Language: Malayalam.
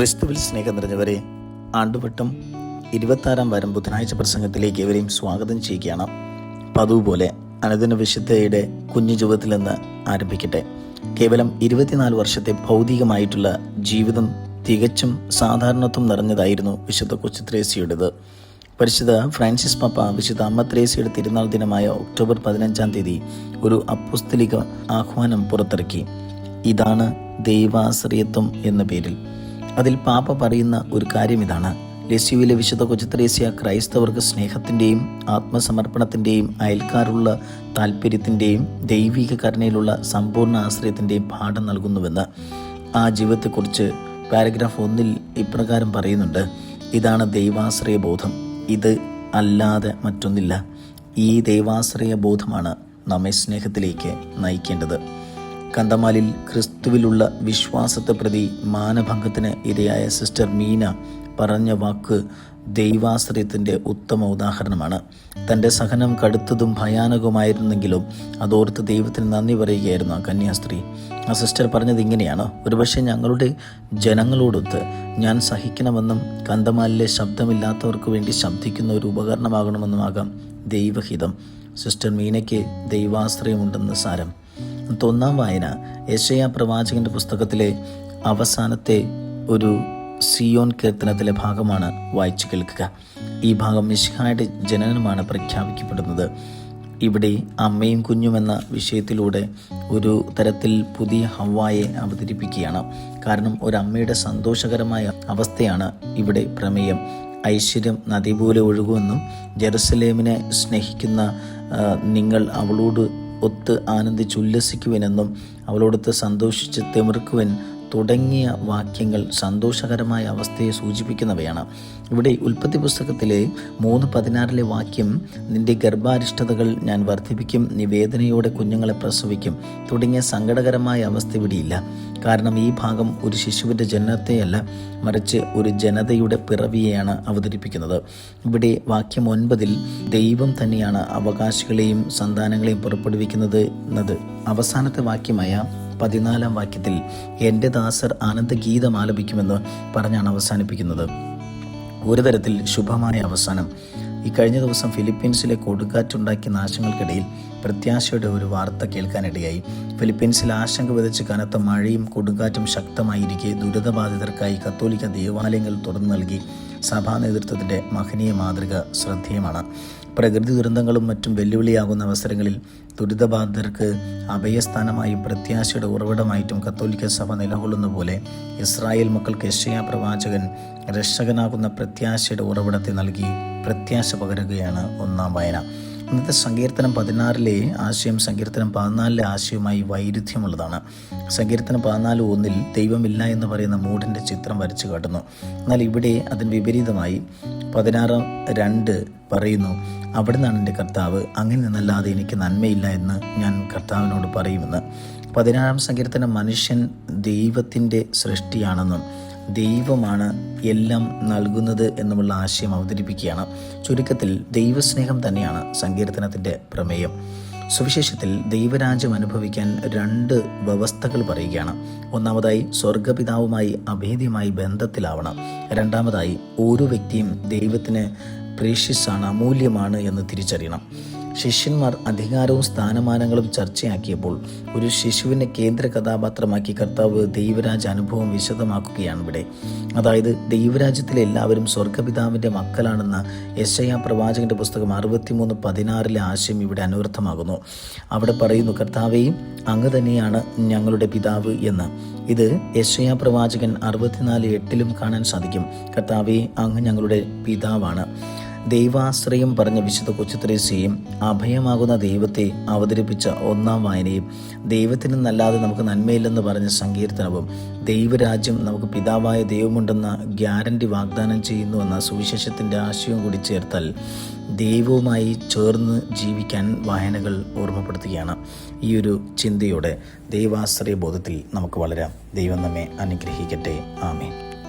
ക്രിസ്തുവിൽ സ്നേഹം നിറഞ്ഞവരെ ആണ്ടുവട്ടം ഇരുപത്താറാം വാരം ബുധനാഴ്ച പ്രസംഗത്തിലേക്ക് ഇവരെയും സ്വാഗതം ചെയ്യുകയാണ്. പതിവ് പോലെ അനുദിന വിശുദ്ധയുടെ കുഞ്ഞു ജീവിതത്തിൽ നിന്ന് ആരംഭിക്കട്ടെ. കേവലം ഇരുപത്തിനാല് വർഷത്തെ ഭൗതികമായിട്ടുള്ള ജീവിതം തികച്ചും സാധാരണത്വം നിറഞ്ഞതായിരുന്നു വിശുദ്ധ കൊച്ചു ത്രേസ്യയുടേത്. പരിശുദ്ധ ഫ്രാൻസിസ് പാപ്പ വിശുദ്ധ അമ്മ ത്രേസ്യയുടെ തിരുനാൾ ദിനമായ ഒക്ടോബർ പതിനഞ്ചാം തീയതി ഒരു അപ്പുസ്തലിക ആഹ്വാനം പുറത്തിറക്കി. ഇതാണ് ദൈവാശ്രയത്വം എന്ന പേരിൽ. അതിൽ പാപ്പ പറയുന്ന ഒരു കാര്യം ഇതാണ്. ലസ്യുവിലെ വിശുദ്ധ കൊച്ചുത്രേസ്യ ക്രൈസ്തവർക്ക് സ്നേഹത്തിന്റെയും ആത്മസമർപ്പണത്തിന്റെയും അയൽക്കാരുള്ള താല്പര്യത്തിന്റെയും ദൈവിക കരുണയിലുള്ള സമ്പൂർണ ആശ്രയത്തിന്റെയും പാഠം നൽകുന്നുവെന്ന് ആ ജീവിതത്തെക്കുറിച്ച് പാരഗ്രാഫ് ഒന്നിൽ ഇപ്രകാരം പറയുന്നുണ്ട്. ഇതാണ് ദൈവാശ്രയ ബോധം ഇത് അല്ലാതെ മറ്റൊന്നില്ല. ഈ ദൈവാശ്രയ ബോധമാണ് നമ്മെ സ്നേഹത്തിലേക്ക് നയിക്കേണ്ടത്. കന്തമാലിൽ ക്രിസ്തുവിലുള്ള വിശ്വാസത്തെ പ്രതി മാനഭംഗത്തിന് ഇരയായ സിസ്റ്റർ മീന പറഞ്ഞ വാക്ക് ദൈവാശ്രയത്തിന്റെ ഉത്തമ ഉദാഹരണമാണ്. തന്റെ സഹനം കടുത്തതും ഭയാനകമായിരുന്നെങ്കിലും അതോർത്ത് ദൈവത്തിന് നന്ദി പറയുകയായിരുന്നു ആ കന്യാസ്ത്രീ. ആ സിസ്റ്റർ പറഞ്ഞത് ഇങ്ങനെയാണ് ഒരുപക്ഷെ ഞങ്ങളുടെ ജനങ്ങളോടൊത്ത് ഞാൻ സഹിക്കണമെന്നും കന്തമാലിലെ ശബ്ദമില്ലാത്തവർക്ക് വേണ്ടി ശബ്ദിക്കുന്ന ഒരു ഉപകരണമാകണമെന്നുമാകാം ദൈവഹിതം. സിസ്റ്റർ മീനയ്ക്ക് ദൈവാശ്രയമുണ്ടെന്ന് സാരം. ഒന്നാം വായന യശയ പ്രവാചകന്റെ പുസ്തകത്തിലെ അവസാനത്തെ ഒരു സിയോൻ കീർത്തനത്തിലെ ഭാഗമാണ് വായിച്ചു കേൾക്കുക. ഈ ഭാഗം മിഷിഹായുടെ ജനനമാണ് പ്രഖ്യാപിക്കപ്പെടുന്നത്. ഇവിടെ അമ്മയും കുഞ്ഞും എന്ന വിഷയത്തിലൂടെ ഒരു തരത്തിൽ പുതിയ ഹവായെ അവതരിപ്പിക്കുകയാണ്. കാരണം ഒരു അമ്മയുടെ സന്തോഷകരമായ അവസ്ഥയാണ് ഇവിടെ പ്രമേയം. ഐശ്വര്യം നദി പോലെ ഒഴുകുമെന്നും ജെറുസലേമിനെ സ്നേഹിക്കുന്ന നിങ്ങൾ അവളോട് ഒത്ത് ആനന്ദിച്ചുല്ലസിക്കുവനെന്നും അവളോടൊത്ത് സന്തോഷിച്ച് തിമിർക്കുവൻ തുടങ്ങിയ വാക്യങ്ങൾ സന്തോഷകരമായ അവസ്ഥയെ സൂചിപ്പിക്കുന്നവയാണ്. ഇവിടെ ഉൽപ്പത്തി പുസ്തകത്തിലെ മൂന്ന് പതിനാറിലെ വാക്യം നിന്റെ ഗർഭാരിഷ്ടതകൾ ഞാൻ വർദ്ധിപ്പിക്കും നിവേദനയോടെ കുഞ്ഞുങ്ങളെ പ്രസവിക്കും തുടങ്ങിയ സങ്കടകരമായ അവസ്ഥ ഇവിടെയില്ല. കാരണം ഈ ഭാഗം ഒരു ശിശുവിന്റെ ജനനത്തെയല്ല മറിച്ച് ഒരു ജനതയുടെ പിറവിയെയാണ് അവതരിപ്പിക്കുന്നത്. ഇവിടെ വാക്യം ഒൻപതിൽ ദൈവം തന്നെയാണ് അവകാശികളെയും സന്താനങ്ങളെയും പുറപ്പെടുവിക്കുന്നത് എന്നത് അവസാനത്തെ വാക്യമായ പതിനാലാം വാക്യത്തിൽ എന്റെ ദാസർ ആനന്ദഗീതം ആലപിക്കുമെന്ന് പറഞ്ഞാണ് അവസാനിപ്പിക്കുന്നത്. ഒരു തരത്തിൽ ശുഭമായ അവസാനം. ഈ കഴിഞ്ഞ ദിവസം ഫിലിപ്പീൻസിലെ കൊടുങ്കാറ്റുണ്ടാക്കിയ നാശങ്ങൾക്കിടയിൽ പ്രത്യാശയുടെ ഒരു വാർത്ത കേൾക്കാനിടയായി. ഫിലിപ്പീൻസിൽ ആശങ്ക വിതച്ച് കനത്ത മഴയും കൊടുങ്കാറ്റും ശക്തമായിരിക്കെ ദുരിതബാധിതർക്കായി കത്തോലിക്ക ദേവാലയങ്ങൾ തുറന്നു നൽകി. സഭാ നേതൃത്വത്തിന്റെ മഹനീയ മാതൃക ശ്രദ്ധേയമാണ്. പ്രകൃതി ദുരന്തങ്ങളും മറ്റും വെല്ലുവിളിയാകുന്ന അവസരങ്ങളിൽ ദുരിതബാധിതർക്ക് അഭയസ്ഥാനമായും പ്രത്യാശയുടെ ഉറവിടമായിട്ടും കത്തോലിക്ക സഭ നിലകൊള്ളുന്ന പോലെ ഇസ്രായേൽ മക്കൾക്ക് യശയ പ്രവാചകൻ രക്ഷകനാകുന്ന പ്രത്യാശയുടെ ഉറവിടത്തെ നൽകി പ്രത്യാശ പകരുകയാണ് ഒന്നാം വായന. ഇന്നത്തെ സങ്കീർത്തനം പതിനാറിലെ ആശയം സങ്കീർത്തനം പതിനാലിലെ ആശയവുമായി വൈരുദ്ധ്യമുള്ളതാണ്. സങ്കീർത്തനം പതിനാല് ഒന്നിൽ ദൈവമില്ല എന്ന് പറയുന്ന മൂടിന്റെ ചിത്രം വരച്ചു കാട്ടുന്നു. എന്നാൽ ഇവിടെ അതിന് വിപരീതമായി പതിനാറ് രണ്ട് പറയുന്നു അവിടെ നിന്നാണ് എന്റെ കർത്താവ് അങ്ങനെ നിന്നല്ലാതെ എനിക്ക് നന്മയില്ല എന്ന് ഞാൻ കർത്താവിനോട് പറയുമെന്ന്. പതിനാറാം സങ്കീർത്തനം മനുഷ്യൻ ദൈവത്തിന്റെ സൃഷ്ടിയാണെന്നും ദൈവമാണ് എല്ലാം നൽകുന്നത് എന്നുമുള്ള ആശയം അവതരിപ്പിക്കുകയാണ്. ചുരുക്കത്തിൽ ദൈവസ്നേഹം തന്നെയാണ് സങ്കീർത്തനത്തിന്റെ പ്രമേയം. സുവിശേഷത്തിൽ ദൈവരാജ്യം അനുഭവിക്കാൻ രണ്ട് വ്യവസ്ഥകൾ പറയുകയാണ്. ഒന്നാമതായി സ്വർഗപിതാവുമായി അഭേദ്യമായി ബന്ധത്തിലാവണം. രണ്ടാമതായി ഓരോ വ്യക്തിയും ദൈവത്തിന് പ്രേഷ്യസാണ് അമൂല്യമാണ് എന്ന് തിരിച്ചറിയണം. ശിഷ്യന്മാർ അധികാരവും സ്ഥാനമാനങ്ങളും ചർച്ചയാക്കിയപ്പോൾ ഒരു ശിശുവിനെ കേന്ദ്ര കഥാപാത്രമാക്കി കർത്താവ് ദൈവരാജ് അനുഭവം വിശദമാക്കുകയാണ് ഇവിടെ. അതായത് ദൈവരാജ്യത്തിലെ എല്ലാവരും സ്വർഗപിതാവിന്റെ മക്കളാണെന്ന യശയ പ്രവാചകന്റെ പുസ്തകം അറുപത്തിമൂന്ന് പതിനാറിലെ ആശയം ഇവിടെ അനുവർത്ഥമാകുന്നു അവിടെ പറയുന്നു കർത്താവേയും അങ്ങ് തന്നെയാണ് ഞങ്ങളുടെ പിതാവ് എന്ന്. ഇത് യശയ പ്രവാചകൻ അറുപത്തിനാല് എട്ടിലും കാണാൻ സാധിക്കും. കർത്താവെ അങ്ങ് ഞങ്ങളുടെ പിതാവാണ്. ദൈവാശ്രയം പറഞ്ഞ വിശുദ്ധ കൊച്ചുത്രേശ്യയും അഭയമാകുന്ന ദൈവത്തെ അവതരിപ്പിച്ച ഒന്നാം വായനയും ദൈവത്തിന് നല്ലാതെ നമുക്ക് നന്മയില്ലെന്ന് പറഞ്ഞ സങ്കീർത്തനവും ദൈവരാജ്യം നമുക്ക് പിതാവായ ദൈവമുണ്ടെന്ന ഗ്യാരണ്ടി വാഗ്ദാനം ചെയ്യുന്നുവെന്ന സുവിശേഷത്തിന്റെ ആശയവും കൂടി ചേർത്താൽ ദൈവവുമായി ചേർന്ന് ജീവിക്കാൻ വായനകൾ ഓർമ്മപ്പെടുത്തുകയാണ്. ഈ ഒരു ചിന്തയോടെ ദൈവാശ്രയ ബോധത്തിൽ നമുക്ക് വളരാം. ദൈവം നമ്മെ അനുഗ്രഹിക്കട്ടെ. ആമേൻ.